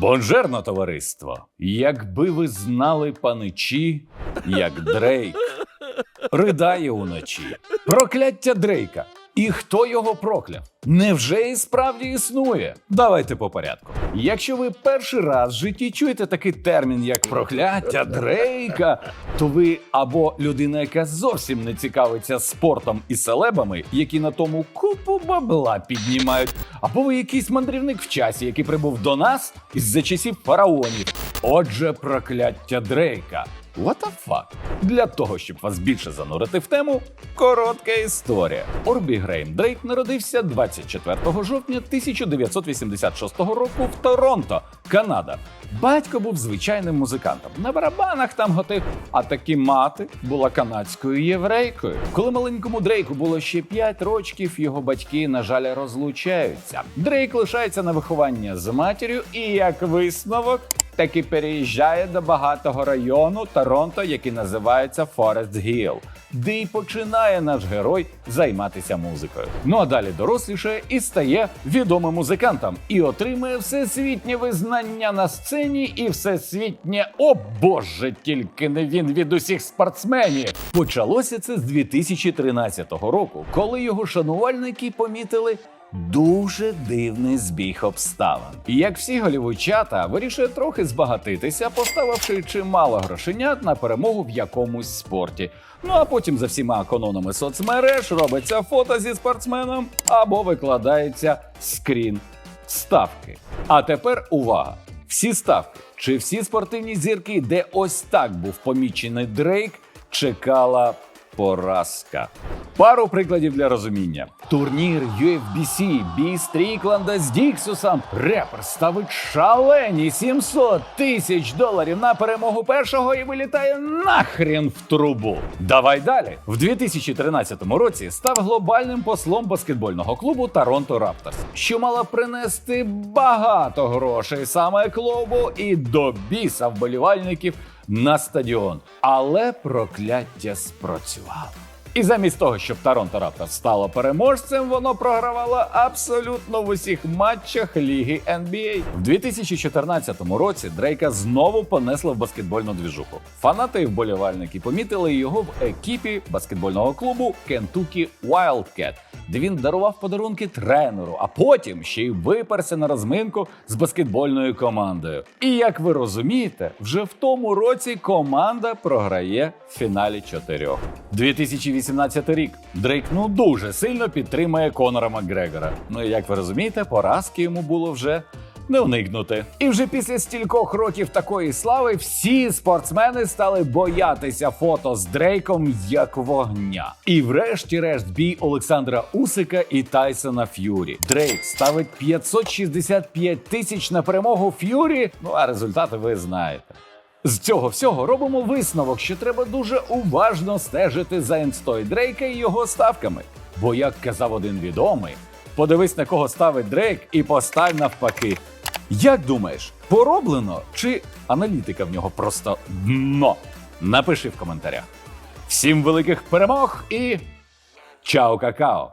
Бонжерно, товариство! Якби ви знали паничі, як Дрейк ридає уночі. Прокляття Дрейка. І хто його прокляв? Невже і справді існує? Давайте по порядку. Якщо ви перший раз в житті чуєте такий термін, як прокляття Дрейка, то ви або людина, яка зовсім не цікавиться спортом і селебами, які на тому купу бабла піднімають, або ви якийсь мандрівник в часі, який прибув до нас із-за часів фараонів. Отже, прокляття Дрейка. What the fuck? Для того, щоб вас більше занурити в тему, коротка історія. Орбі Грейм Дрейк народився 24 жовтня 1986 року в Торонто, Канада. Батько був звичайним музикантом. На барабанах там готив, а таки мати була канадською єврейкою. Коли маленькому Дрейку було ще 5 років, його батьки, на жаль, розлучаються. Дрейк лишається на виховання з матір'ю, і як висновок таки переїжджає до багатого району Торонто, який називається Форест Гіл, де й починає наш герой займатися музикою. Ну а далі дорослішає і стає відомим музикантом і отримує всесвітнє визнання на сцені і всесвітнє о боже, тільки не він від усіх спортсменів. Почалося це з 2013 року, коли його шанувальники помітили Дуже дивний збіг обставин. Як всі голівудчата, вирішує трохи збагатитися, поставивши чимало грошенят на перемогу в якомусь спорті. Ну а потім за всіма канонами соцмереж робиться фото зі спортсменом або викладається скрін ставки. А тепер увага! Всі ставки чи всі спортивні зірки, де ось так був помічений Дрейк, чекала поразка. Пару прикладів для розуміння: турнір UFBC, бій Стрікланда з Діксусом. Репер ставить шалені 700 тисяч доларів на перемогу першого і вилітає нахрін в трубу. Давай далі. В 2013 році став глобальним послом баскетбольного клубу Торонто Рапторс, що мала принести багато грошей саме клубу і до біса вболівальників на стадіон. Але прокляття спрацювало. І замість того, щоб Торонто Раптор стало переможцем, воно програвало абсолютно в усіх матчах ліги NBA. В 2014 році Дрейка знову понесли в баскетбольну двіжуху. Фанати і вболівальники помітили його в екіпі баскетбольного клубу Kentucky Wildcat, де він дарував подарунки тренеру, а потім ще й виперся на розминку з баскетбольною командою. І як ви розумієте, вже в тому році команда програє в фіналі чотирьох. 2018 рік Дрейк ну дуже сильно підтримує Конора Макгрегора. Ну і як ви розумієте, поразки йому було вже. Не уникнути. І вже після стількох років такої слави всі спортсмени стали боятися фото з Дрейком як вогня. І врешті-решт бій Олександра Усика і Тайсона Ф'юрі. Дрейк ставить 565 тисяч на перемогу Ф'юрі. Ну а результати ви знаєте. З цього всього робимо висновок, що треба дуже уважно стежити за інстой Дрейка і його ставками. Бо, як казав один відомий, подивись на кого ставить Дрейк і постав навпаки. Як думаєш, пороблено чи аналітика в нього просто дно? Напиши в коментарях. Всім великих перемог і чао какао!